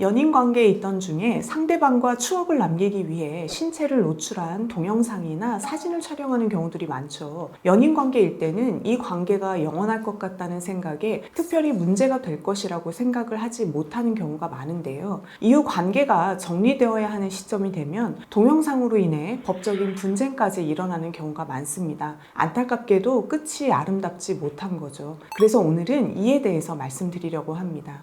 연인 관계에 있던 중에 상대방과 추억을 남기기 위해 신체를 노출한 동영상이나 사진을 촬영하는 경우들이 많죠. 연인 관계일 때는 이 관계가 영원할 것 같다는 생각에 특별히 문제가 될 것이라고 생각을 하지 못하는 경우가 많은데요. 이후 관계가 정리되어야 하는 시점이 되면 동영상으로 인해 법적인 분쟁까지 일어나는 경우가 많습니다. 안타깝게도 끝이 아름답지 못한 거죠. 그래서 오늘은 이에 대해서 말씀드리려고 합니다.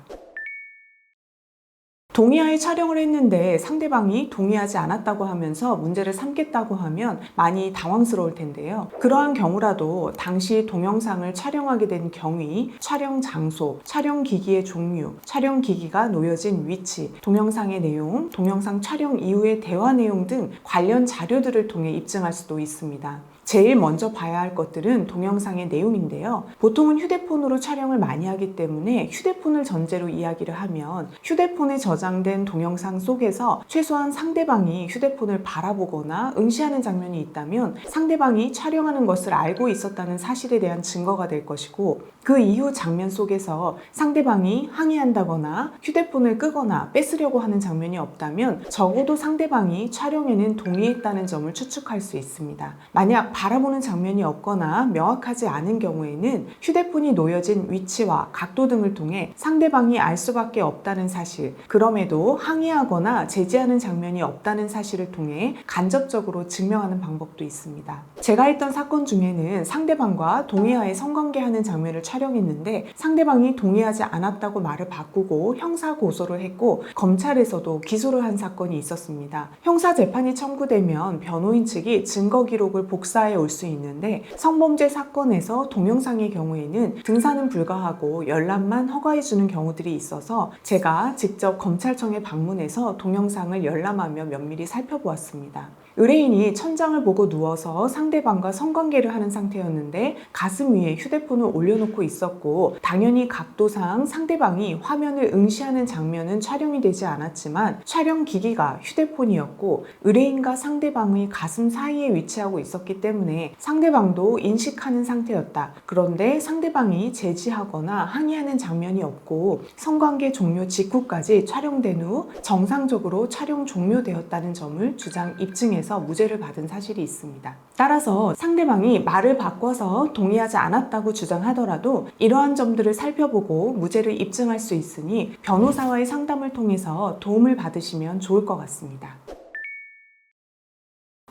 동의하에 촬영을 했는데 상대방이 동의하지 않았다고 하면서 문제를 삼겠다고 하면 많이 당황스러울 텐데요. 그러한 경우라도 당시 동영상을 촬영하게 된 경위, 촬영 장소, 촬영 기기의 종류, 촬영 기기가 놓여진 위치, 동영상의 내용, 동영상 촬영 이후의 대화 내용 등 관련 자료들을 통해 입증할 수도 있습니다. 제일 먼저 봐야 할 것들은 동영상의 내용인데요. 보통은 휴대폰으로 촬영을 많이 하기 때문에 휴대폰을 전제로 이야기를 하면 휴대폰에 저장된 동영상 속에서 최소한 상대방이 휴대폰을 바라보거나 응시하는 장면이 있다면 상대방이 촬영하는 것을 알고 있었다는 사실에 대한 증거가 될 것이고 그 이후 장면 속에서 상대방이 항의한다거나 휴대폰을 끄거나 뺏으려고 하는 장면이 없다면 적어도 상대방이 촬영에는 동의했다는 점을 추측할 수 있습니다. 만약 바라보는 장면이 없거나 명확하지 않은 경우에는 휴대폰이 놓여진 위치와 각도 등을 통해 상대방이 알 수밖에 없다는 사실, 그럼에도 항의하거나 제지하는 장면이 없다는 사실을 통해 간접적으로 증명하는 방법도 있습니다. 제가 했던 사건 중에는 상대방과 동의하에 성관계하는 장면을 촬영했는데 상대방이 동의하지 않았다고 말을 바꾸고 형사 고소를 했고 검찰에서도 기소를 한 사건이 있었습니다. 형사 재판이 청구되면 변호인 측이 증거 기록을 복사해 올 수 있는데 성범죄 사건에서 동영상의 경우에는 등산은 불가하고 열람만 허가해 주는 경우들이 있어서 제가 직접 검찰청에 방문해서 동영상을 열람하며 면밀히 살펴보았습니다. 의뢰인이 천장을 보고 누워서 상대방과 성관계를 하는 상태였는데 가슴 위에 휴대폰을 올려놓고 있었고 당연히 각도상 상대방이 화면을 응시하는 장면은 촬영이 되지 않았지만 촬영 기기가 휴대폰이었고 의뢰인과 상대방의 가슴 사이에 위치하고 있었기 때문에 상대방도 인식하는 상태였다. 그런데 상대방이 제지하거나 항의하는 장면이 없고 성관계 종료 직후까지 촬영된 후 정상적으로 촬영 종료되었다는 점을 주장 입증해서 무죄를 받은 사실이 있습니다. 따라서 상대방이 말을 바꿔서 동의하지 않았다고 주장하더라도 이러한 점들을 살펴보고 무죄를 입증할 수 있으니 변호사와의 상담을 통해서 도움을 받으시면 좋을 것 같습니다.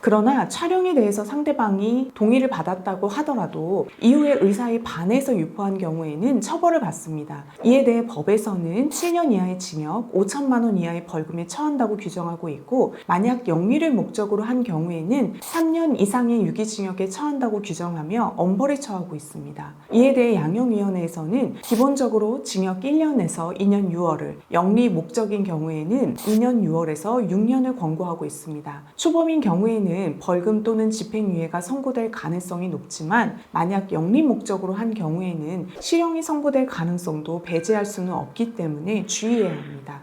그러나 촬영에 대해서 상대방이 동의를 받았다고 하더라도 이후에 의사에 반해서 유포한 경우에는 처벌을 받습니다. 이에 대해 법에서는 7년 이하의 징역, 5천만 원 이하의 벌금에 처한다고 규정하고 있고 만약 영리를 목적으로 한 경우에는 3년 이상의 유기징역에 처한다고 규정하며 엄벌에 처하고 있습니다. 이에 대해 양형위원회에서는 기본적으로 징역 1년에서 2년 6월을, 영리 목적인 경우에는 2년 6월에서 6년을 권고하고 있습니다. 초범인 경우에는 벌금 또는 집행유예가 선고될 가능성이 높지만 만약 영리 목적으로 한 경우에는 실형이 선고될 가능성도 배제할 수는 없기 때문에 주의해야 합니다.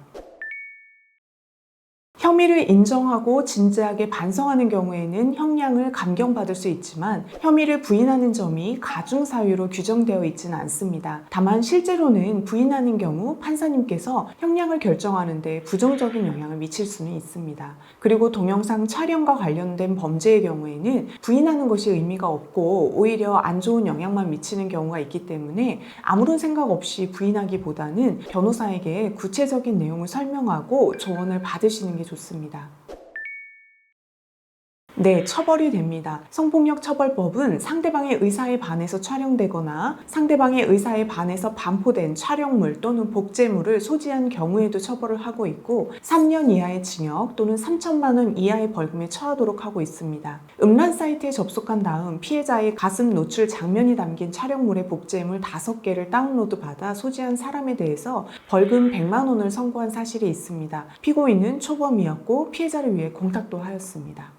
혐의를 인정하고 진지하게 반성하는 경우에는 형량을 감경받을 수 있지만 혐의를 부인하는 점이 가중 사유로 규정되어 있지는 않습니다. 다만 실제로는 부인하는 경우 판사님께서 형량을 결정하는데 부정적인 영향을 미칠 수는 있습니다. 그리고 동영상 촬영과 관련된 범죄의 경우에는 부인하는 것이 의미가 없고 오히려 안 좋은 영향만 미치는 경우가 있기 때문에 아무런 생각 없이 부인하기보다는 변호사에게 구체적인 내용을 설명하고 조언을 받으시는 게 좋습니다. 네, 처벌이 됩니다. 성폭력 처벌법은 상대방의 의사에 반해서 촬영되거나 상대방의 의사에 반해서 반포된 촬영물 또는 복제물을 소지한 경우에도 처벌을 하고 있고 3년 이하의 징역 또는 3천만 원 이하의 벌금에 처하도록 하고 있습니다. 음란 사이트에 접속한 다음 피해자의 가슴 노출 장면이 담긴 촬영물의 복제물 5개를 다운로드 받아 소지한 사람에 대해서 벌금 100만 원을 선고한 사실이 있습니다. 피고인은 초범이었고 피해자를 위해 공탁도 하였습니다.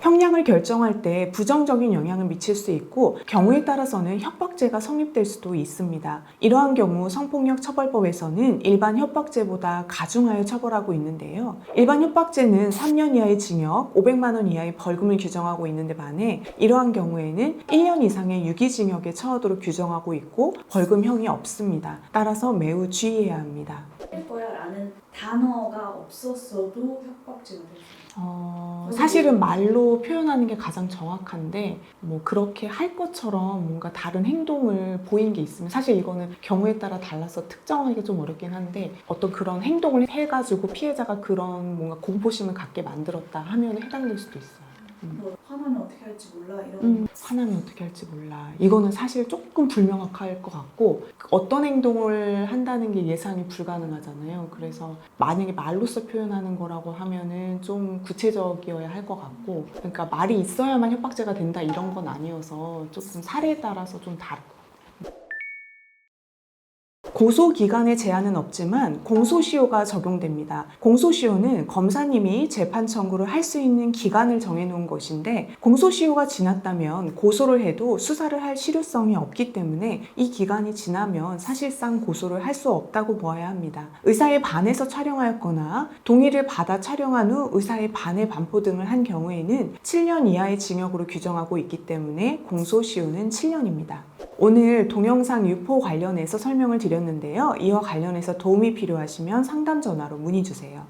형량을 결정할 때 부정적인 영향을 미칠 수 있고 경우에 따라서는 협박죄가 성립될 수도 있습니다. 이러한 경우 성폭력 처벌법에서는 일반 협박죄보다 가중하여 처벌하고 있는데요. 일반 협박죄는 3년 이하의 징역, 500만 원 이하의 벌금을 규정하고 있는데 반해 이러한 경우에는 1년 이상의 유기징역에 처하도록 규정하고 있고 벌금형이 없습니다. 따라서 매우 주의해야 합니다. 할 거야 라는 단어가 없었어도 수 있어요. 어, 사실은 말로 표현하는 게 가장 정확한데 뭐 그렇게 할 것처럼 뭔가 다른 행동을 보인 게 있으면 사실 이거는 경우에 따라 달라서 특정하기 좀 어렵긴 한데 어떤 그런 행동을 해가지고 피해자가 그런 뭔가 공포심을 갖게 만들었다 하면 해당될 수도 있어요. 뭐 화나면 어떻게 할지 몰라 이런 음, 화나면 어떻게 할지 몰라. 이거는 사실 조금 불명확할 것 같고 어떤 행동을 한다는 게 예상이 불가능하잖아요. 그래서 만약에 말로써 표현하는 거라고 하면은 좀 구체적이어야 할 것 같고 그러니까 말이 있어야만 협박죄가 된다 이런 건 아니어서 조금 사례에 따라서 좀 다를 것 같아요. 고소기간의 제한은 없지만 공소시효가 적용됩니다. 공소시효는 검사님이 재판 청구를 할 수 있는 기간을 정해놓은 것인데 공소시효가 지났다면 고소를 해도 수사를 할 실효성이 없기 때문에 이 기간이 지나면 사실상 고소를 할 수 없다고 보아야 합니다. 의사에 반해서 촬영하였거나 동의를 받아 촬영한 후 의사에 반해 반포 등을 한 경우에는 7년 이하의 징역으로 규정하고 있기 때문에 공소시효는 7년입니다. 오늘 동영상 유포 관련해서 설명을 드렸는데요. 이와 관련해서 도움이 필요하시면 상담 전화로 문의 주세요.